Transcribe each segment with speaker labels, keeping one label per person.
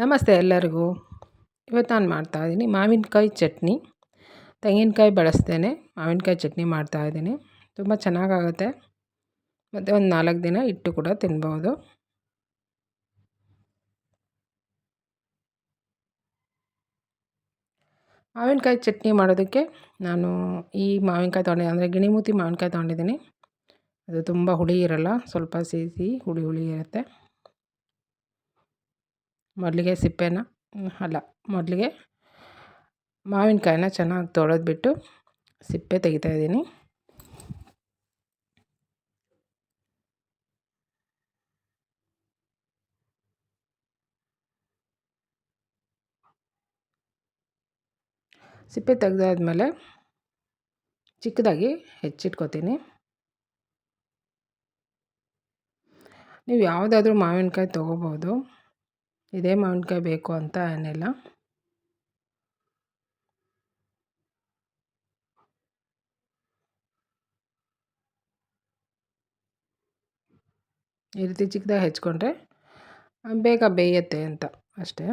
Speaker 1: ನಮಸ್ತೆ ಎಲ್ಲರಿಗೂ. ಇವತ್ತು ನಾನು ಮಾಡ್ತಾಯಿದ್ದೀನಿ ಮಾವಿನಕಾಯಿ ಚಟ್ನಿ. ತೆಂಗಿನಕಾಯಿ ಬಳಸ್ತೇನೆ ಮಾವಿನಕಾಯಿ ಚಟ್ನಿ ಮಾಡ್ತಾಯಿದ್ದೀನಿ ತುಂಬ ಚೆನ್ನಾಗಾಗುತ್ತೆ. ಮತ್ತು ಒಂದು ನಾಲ್ಕು ದಿನ ಇಟ್ಟು ಕೂಡ ತಿನ್ಬೋದು. ಮಾವಿನಕಾಯಿ ಚಟ್ನಿ ಮಾಡೋದಕ್ಕೆ ನಾನು ಈ ಮಾವಿನಕಾಯಿ ತೊಗೊಂಡಿದ್ದೆ. ಅಂದರೆ ಗಿಣಿಮೂತಿ ಮಾವಿನಕಾಯಿ ತೊಗೊಂಡಿದ್ದೀನಿ. ಅದು ತುಂಬ ಹುಳಿ ಇರಲ್ಲ, ಸ್ವಲ್ಪ ಸಿಹಿ, ಹುಳಿ ಹುಳಿ ಇರುತ್ತೆ. ಮೊದಲಿಗೆ ಸಿಪ್ಪೆನ ಅಲ್ಲ, ಮೊದಲಿಗೆ ಮಾವಿನಕಾಯಿನ ಚೆನ್ನಾಗಿ ತೊಳೆದ್ಬಿಟ್ಟು ಸಿಪ್ಪೆ ತೆಗಿತಾಯಿದ್ದೀನಿ ಸಿಪ್ಪೆ ತೆಗೆದಾದ್ಮೇಲೆ ಚಿಕ್ಕದಾಗಿ ಹೆಚ್ಚಿಟ್ಕೋತೀನಿ. ನೀವು ಯಾವುದಾದ್ರೂ ಮಾವಿನಕಾಯಿ ತೊಗೋಬೋದು. ಇದೇ ಮಾವಿನಕಾಯಿ ಬೇಕು ಅಂತ ಏನಿಲ್ಲ ಈ ರೀತಿ ಚಿಕ್ಕದಾಗಿ ಹೆಚ್ಕೊಂಡ್ರೆ ಬೇಗ ಬೇಯತ್ತೆ ಅಂತ ಅಷ್ಟೇ.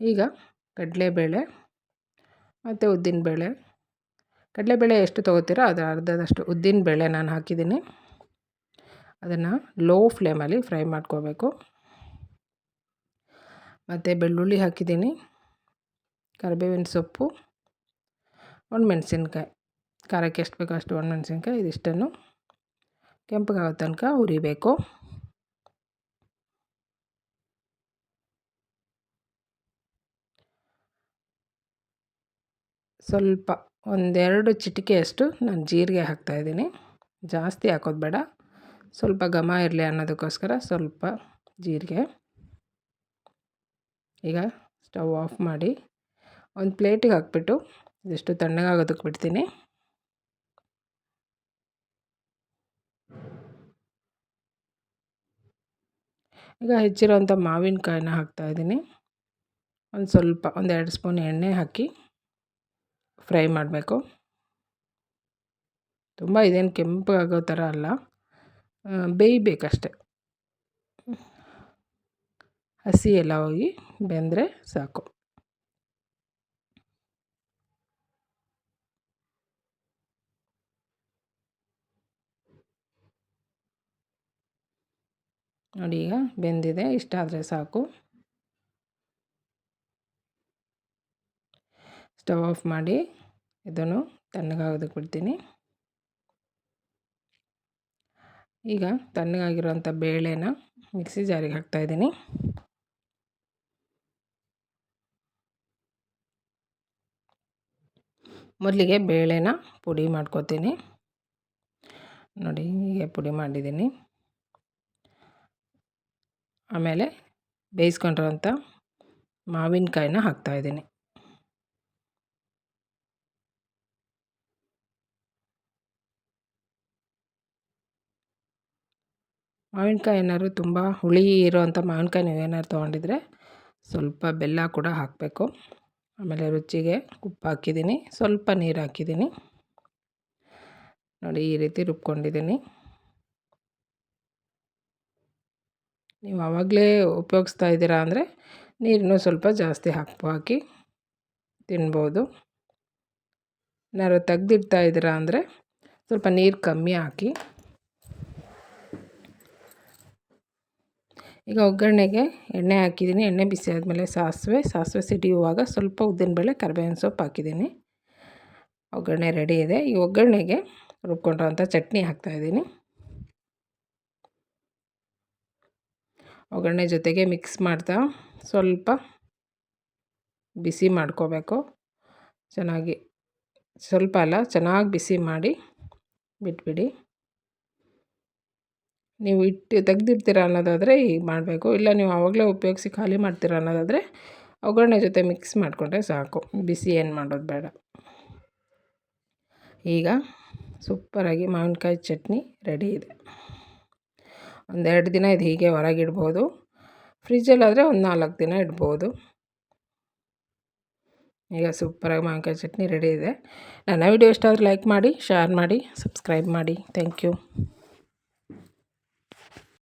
Speaker 1: ಈಗ ಕಡಲೆಬೇಳೆ ಮತ್ತು ಉದ್ದಿನಬೇಳೆ. ಕಡಲೆಬೇಳೆ ಎಷ್ಟು ತೊಗೋತೀರೋ? ಅದರ ಅರ್ಧದಷ್ಟು ಉದ್ದಿನಬೇಳೆ ನಾನು ಹಾಕಿದ್ದೀನಿ. ಅದನ್ನು ಲೋ ಫ್ಲೇಮಲ್ಲಿ ಫ್ರೈ ಮಾಡ್ಕೋಬೇಕು. ಮತ್ತು ಬೆಳ್ಳುಳ್ಳಿ ಹಾಕಿದ್ದೀನಿ, ಕರಿಬೇವಿನ ಸೊಪ್ಪು ಮೆಣಸಿನ್ಕಾಯಿ. ಖಾರಕ್ಕೆ ಎಷ್ಟು ಬೇಕೋ ಅಷ್ಟು ಮೆಣಸಿನ್ಕಾಯಿ, ಇದಿಷ್ಟನ್ನು ಕೆಂಪಗಾಗೋ ತನಕ ಹುರಿಬೇಕು. ಸ್ವಲ್ಪ ಒಂದೆರಡು ಚಿಟಿಕೆಯಷ್ಟು ನಾನು ಜೀರಿಗೆ ಹಾಕ್ತಾಯಿದ್ದೀನಿ ಜಾಸ್ತಿ ಹಾಕೋದು ಬೇಡ. ಸ್ವಲ್ಪ ಘಮ ಇರಲಿ ಅನ್ನೋದಕ್ಕೋಸ್ಕರ ಸ್ವಲ್ಪ ಜೀರಿಗೆ. ಈಗ ಸ್ಟವ್ ಆಫ್ ಮಾಡಿ ಒಂದು ಪ್ಲೇಟಿಗೆ ಹಾಕ್ಬಿಟ್ಟು ಇದಿಷ್ಟು ತಣ್ಣಗಾಗೋದಕ್ಕೆ ಬಿಡ್ತೀನಿ. ಈಗ ಹೆಚ್ಚಿರೋಂಥ ಮಾವಿನಕಾಯಿನ ಹಾಕ್ತಾಯಿದ್ದೀನಿ ಒಂದು ಸ್ವಲ್ಪ ಒಂದು ಎರಡು ಸ್ಪೂನ್ ಎಣ್ಣೆ ಹಾಕಿ ಫ್ರೈ ಮಾಡಬೇಕು. ತುಂಬ ಇದೇನು ಕೆಂಪಾಗೋ ಥರ ಅಲ್ಲ. ಬೇಯಬೇಕಷ್ಟೆ. ಹಸಿ ಎಲ್ಲ ಹೋಗಿ ಬೆಂದರೆ ಸಾಕು. ನೋಡಿ ಈಗ ಬೆಂದಿದೆ ಇಷ್ಟಾದರೆ ಸಾಕು. ಸ್ಟವ್ ಆಫ್ ಮಾಡಿ ಇದನ್ನು ತಣ್ಣಗಾಗೋದಕ್ಕೆ ಬಿಡ್ತೀನಿ ಈಗ ತಣ್ಣಗಾಗಿರುವಂಥ ಬೇಳೆನ ಮಿಕ್ಸಿ ಜಾರಿಗೆ ಹಾಕ್ತಾಯಿದ್ದೀನಿ ಮೊದಲಿಗೆ ಬೇಳೆನ ಪುಡಿ ಮಾಡ್ಕೋತೀನಿ. ನೋಡಿ ಹೀಗೆ ಪುಡಿ ಮಾಡಿದ್ದೀನಿ. ಆಮೇಲೆ ಬೇಯಿಸ್ಕೊಂಡಿರೋಂಥ ಮಾವಿನಕಾಯಿನ ಹಾಕ್ತಾಯಿದ್ದೀನಿ ಮಾವಿನಕಾಯಿ ಏನಾದ್ರು ತುಂಬ ಹುಳಿ ಇರೋವಂಥ ಮಾವಿನಕಾಯಿ ನೀವು ಏನಾದ್ರು ತೊಗೊಂಡಿದ್ರೆ ಸ್ವಲ್ಪ ಬೆಲ್ಲ ಕೂಡ ಹಾಕಬೇಕು. ಆಮೇಲೆ ರುಚಿಗೆ ಉಪ್ಪು ಹಾಕಿದ್ದೀನಿ, ಸ್ವಲ್ಪ ನೀರು ಹಾಕಿದ್ದೀನಿ. ನೋಡಿ, ಈ ರೀತಿ ರುಬ್ಕೊಂಡಿದ್ದೀನಿ. ನೀವು ಆವಾಗಲೇ ಉಪಯೋಗಿಸ್ತಾ ಇದ್ದೀರಾ ಅಂದರೆ ನೀರನ್ನು ಸ್ವಲ್ಪ ಜಾಸ್ತಿ ಹಾಕಿ ಹಾಕಿ ತಿನ್ಬೋದು. ಏನಾದ್ರು ತೆಗ್ದಿಡ್ತಾ ಇದ್ದೀರಾ ಅಂದರೆ ಸ್ವಲ್ಪ ನೀರು ಕಮ್ಮಿ ಹಾಕಿ ಈಗ ಒಗ್ಗರಣೆಗೆ ಎಣ್ಣೆ ಹಾಕಿದ್ದೀನಿ. ಎಣ್ಣೆ ಬಿಸಿ ಆದಮೇಲೆ ಸಾಸಿವೆ. ಸಾಸಿವೆ ಸಿಡಿಯುವಾಗ ಸ್ವಲ್ಪ ಉದ್ದಿನಬೇಳೆ ಕರಿಬೇವಿನ ಸೊಪ್ಪು ಹಾಕಿದ್ದೀನಿ. ಒಗ್ಗರಣೆ ರೆಡಿ ಇದೆ. ಈ ಒಗ್ಗರಣೆಗೆ ರುಬ್ಕೊಂಡಿರೋಂಥ ಚಟ್ನಿ ಹಾಕ್ತಾಯಿದ್ದೀನಿ ಒಗ್ಗರಣೆ ಜೊತೆಗೆ ಮಿಕ್ಸ್ ಮಾಡ್ತಾ ಸ್ವಲ್ಪ ಬಿಸಿ ಮಾಡ್ಕೋಬೇಕು. ಚೆನ್ನಾಗಿ ಸ್ವಲ್ಪ ಅಲ್ಲ, ಚೆನ್ನಾಗಿ ಬಿಸಿ ಮಾಡಿ ಬಿಟ್ಬಿಡಿ. ನೀವು ಇಟ್ಟು ತೆಗ್ದಿಡ್ತೀರ ಅನ್ನೋದಾದರೆ ಹೀಗೆ ಮಾಡಬೇಕು. ಇಲ್ಲ ನೀವು ಆವಾಗಲೇ ಉಪಯೋಗಿಸಿ ಖಾಲಿ ಮಾಡ್ತೀರ ಅನ್ನೋದಾದರೆ ಒಗ್ಗರಣೆ ಜೊತೆ ಮಿಕ್ಸ್ ಮಾಡಿಕೊಂಡ್ರೆ ಸಾಕು. ಬಿಸಿ ಏನು ಮಾಡೋದು ಬೇಡ. ಈಗ ಸೂಪರಾಗಿ ಮಾವಿನಕಾಯಿ ಚಟ್ನಿ ರೆಡಿ ಇದೆ. ಒಂದೆರಡು ದಿನ ಇದು ಹೀಗೆ ಹೊರಗಿಡ್ಬೋದು. ಫ್ರಿಜ್ಜಲ್ಲಾದರೆ ಒಂದು ನಾಲ್ಕು ದಿನ ಇಡ್ಬೋದು. ಈಗ ಸೂಪರಾಗಿ ಮಾವಿನಕಾಯಿ ಚಟ್ನಿ ರೆಡಿ ಇದೆ. ನನ್ನ ವಿಡಿಯೋ ಇಷ್ಟ ಆದರೆ ಲೈಕ್ ಮಾಡಿ ಶೇರ್ ಮಾಡಿ ಸಬ್ಸ್ಕ್ರೈಬ್ ಮಾಡಿ. Thank you